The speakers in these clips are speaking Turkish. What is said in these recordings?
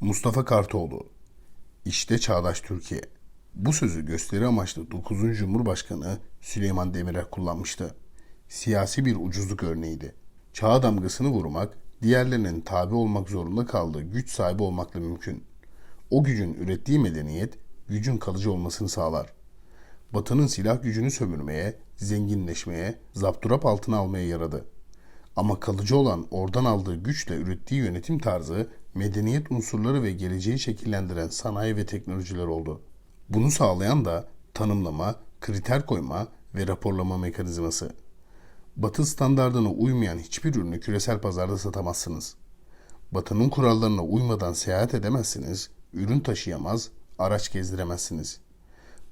Mustafa Kartoğlu İşte Çağdaş Türkiye Bu sözü gösteri amaçlı 9. Cumhurbaşkanı Süleyman Demirel kullanmıştı. Siyasi bir ucuzluk örneğiydi. Çağa damgasını vurmak, diğerlerinin tabi olmak zorunda kaldığı güç sahibi olmakla mümkün. O gücün ürettiği medeniyet, gücün kalıcı olmasını sağlar. Batı'nın silah gücünü sömürmeye, zenginleşmeye, zapturap altına almaya yaradı. Ama kalıcı olan oradan aldığı güçle ürettiği yönetim tarzı, medeniyet unsurları ve geleceği şekillendiren sanayi ve teknolojiler oldu. Bunu sağlayan da tanımlama, kriter koyma ve raporlama mekanizması. Batı standardına uymayan hiçbir ürünü küresel pazarda satamazsınız. Batı'nın kurallarına uymadan seyahat edemezsiniz, ürün taşıyamaz, araç gezdiremezsiniz.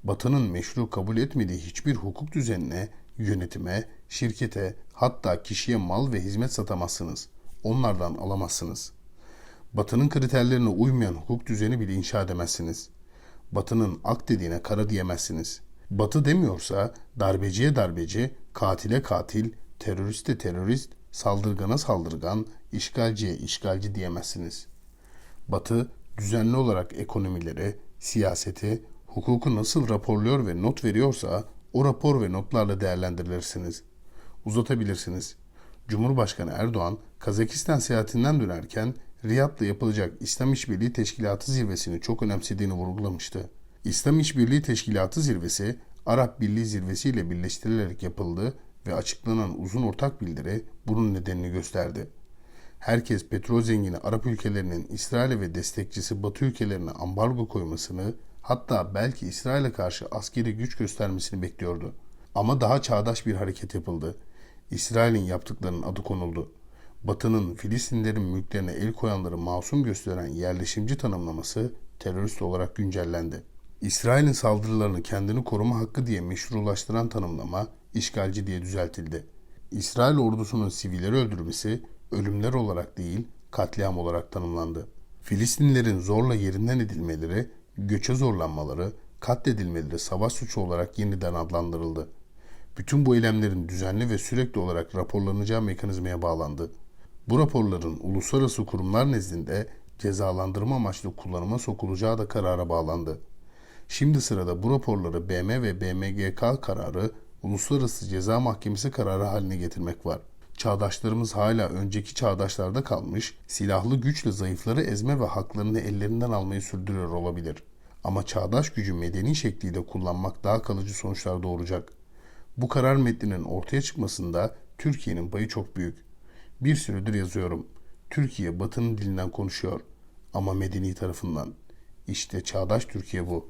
Batı'nın meşru kabul etmediği hiçbir hukuk düzenine, yönetime, şirkete, hatta kişiye mal ve hizmet satamazsınız. Onlardan alamazsınız. Batı'nın kriterlerine uymayan hukuk düzeni bile inşa edemezsiniz. Batı'nın ak dediğine kara diyemezsiniz. Batı demiyorsa darbeciye darbeci, katile katil, teröriste terörist, saldırgana saldırgan, işgalciye işgalci diyemezsiniz. Batı düzenli olarak ekonomileri, siyaseti, hukuku nasıl raporluyor ve not veriyorsa o rapor ve notlarla değerlendirirsiniz. Uzatabilirsiniz. Cumhurbaşkanı Erdoğan Kazakistan seyahatinden dönerken Riyad'da yapılacak İslam İşbirliği Teşkilatı zirvesini çok önemsediğini vurgulamıştı. İslam İşbirliği Teşkilatı zirvesi Arap Birliği zirvesi ile birleştirilerek yapıldı ve açıklanan uzun ortak bildiri bunun nedenini gösterdi. Herkes petrol zengini Arap ülkelerinin İsrail'e ve destekçisi Batı ülkelerine ambargo koymasını hatta belki İsrail'e karşı askeri güç göstermesini bekliyordu. Ama daha çağdaş bir hareket yapıldı. İsrail'in yaptıklarının adı konuldu. Batı'nın Filistinlerin mülklerine el koyanları masum gösteren yerleşimci tanımlaması terörist olarak güncellendi. İsrail'in saldırılarını kendini koruma hakkı diye meşrulaştıran tanımlama işgalci diye düzeltildi. İsrail ordusunun sivilleri öldürmesi ölümler olarak değil katliam olarak tanımlandı. Filistinlerin zorla yerinden edilmeleri, göçe zorlanmaları, katledilmeleri savaş suçu olarak yeniden adlandırıldı. Bütün bu eylemlerin düzenli ve sürekli olarak raporlanacağı mekanizmaya bağlandı. Bu raporların uluslararası kurumlar nezdinde cezalandırma amaçlı kullanıma sokulacağı da karara bağlandı. Şimdi sırada bu raporları BM ve BMGK kararı Uluslararası Ceza Mahkemesi kararı haline getirmek var. Çağdaşlarımız hala önceki çağdaşlarda kalmış, silahlı güçle zayıfları ezme ve haklarını ellerinden almayı sürdürüyor olabilir. Ama çağdaş gücü medeni şekliyle kullanmak daha kalıcı sonuçlar doğuracak. Bu karar metninin ortaya çıkmasında Türkiye'nin payı çok büyük. Bir süredir yazıyorum. Türkiye batının dilinden konuşuyor ama medeni tarafından. İşte çağdaş Türkiye bu.